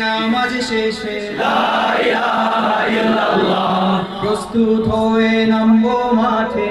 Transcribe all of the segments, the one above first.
নামাজ শেষে। প্রস্তুত হয়ে নামবো মাঠে।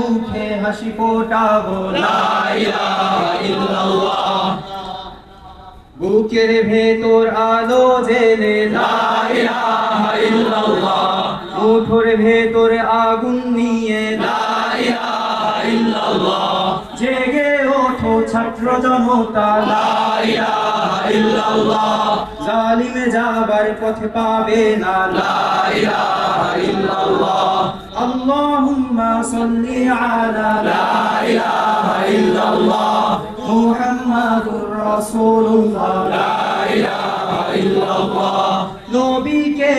বুকের ভেতর আলো জেলে। মুঠোর ভেতর আগুন নিয়ে। জেগে ওঠো ছাত্র জনতা। জালিমে যাবার পথে পাবে না। আল্লাহুম্মা সাল্লি আলা লা ইলাহা ইল্লাল্লাহ। মুহাম্মাদুর রাসূলুল্লাহ। লা ইলাহা ইল্লাল্লাহ। নবীকে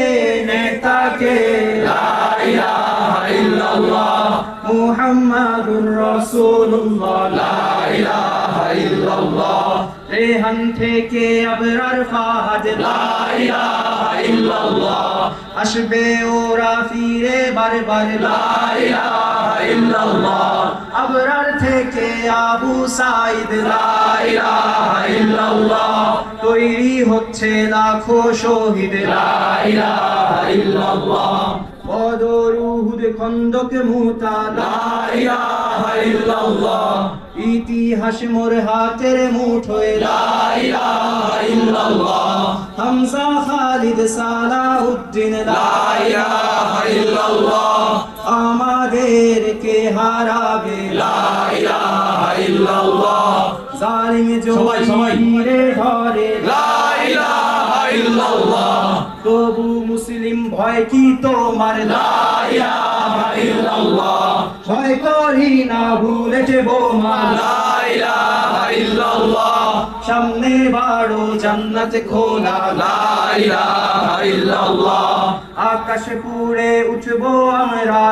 নেতাকে। লা ইলাহা ইল্লাল্লাহ। মুহাম্মাদুর রাসূলুল্লাহ। লা ইলাহা ইল্লাল্লাহ। রেহান থেকে আবরার ফাহাদ লা ইলাহা ইল্লাল্লাহ আসবে ওরা ফিরে বারবার লা ইলাহা ইল্লাল্লাহ আবরার থেকে আবু সাইদ লা ইলাহা ইল্লাল্লাহ তৈরি হচ্ছে লাখো শহীদ লা ইলাহা ইল্লাল্লাহ বদর উহুদ খন্দক মুতা লা ইলাহা ইল্লাল্লাহ। ইতিহাস মোর হাতের মুঠোয়। লা ইলাহা ইল্লাল্লাহ। হামজা খালিদ সালাউদ্দিন লা। ইলাহা ইল্লাল্লাহ। আমাদেরকে হারাবে? লা ইলাহা ইল্লাল্লাহ। জালিম সবাই, সবাই। জমিরে ধরে লা ইলাহা ইল্লাল্লাহ। তবু মুসলিম ভয় কি তোমার? ভয় করি না ভুলেছে বোমা সামনে বাড়ো জান্নাত খোলা। আকাশ পুড়ে উঠবো আমরা।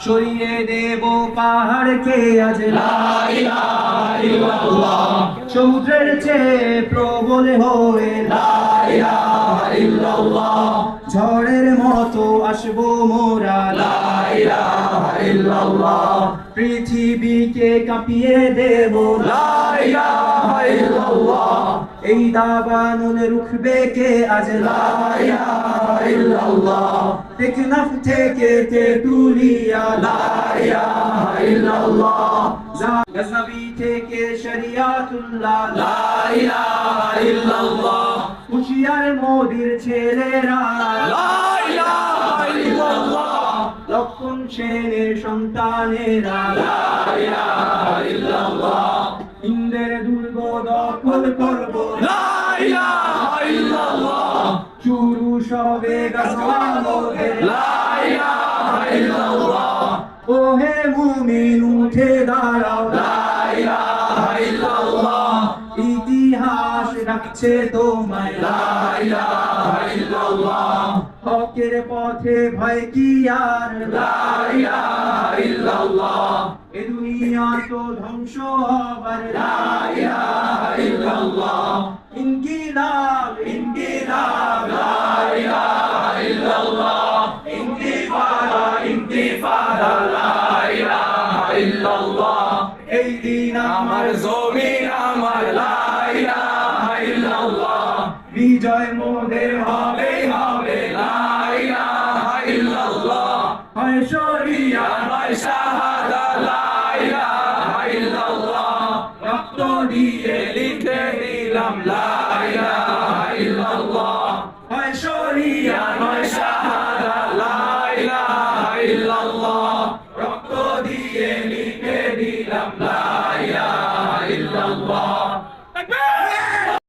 সরিয়ে দেব পাহাড়কে আজ। লা ইলাহা ইল্লাল্লাহ সমুদ্রের চেয়ে প্রবল হয়ে ঝড়ের মতো আসব মোরা। পৃথিবীকে কাঁপিয়ে দেব। লা এই দাবানল রুখবে কে আজ? টেকনাফ থেকে তেতুলিয়া গজনবী থেকে শরিয়াতুল্লাহ। হুশিয়ার মোদির ছেলেরা। লক্ষণ সেনের সন্তানেরা। ইন্দ্রের দুর্গ দখল করব। লা ইলাহা ইল্লাল্লাহ। শুরু সবে গজওয়ানোদের লা ইলাহা ইল্লাল্লাহ। ওহে মুমিন উঠে দাঁড়াও। লা ইলাহা ইল্লাল্লাহ। ইতিহাস রাখছে তোমায়। লা ইলাহা ইল্লাল্লাহ। হকের পথে ভয় কি আর? লা ইলাহা ইল্লাল্লাহ। এ দুনিয়া ধ্বংস হবার ইনকিলাব ইনকিলাব। আমার জমিন, আমার বিজয় মোদের হবে হবে হবে লা শরিয়া নয় রক্ত দিয়ে লিখে দিলাম নয় শরিয়া নয় শাহাদা লাইলা ইল্লাল্লাহ।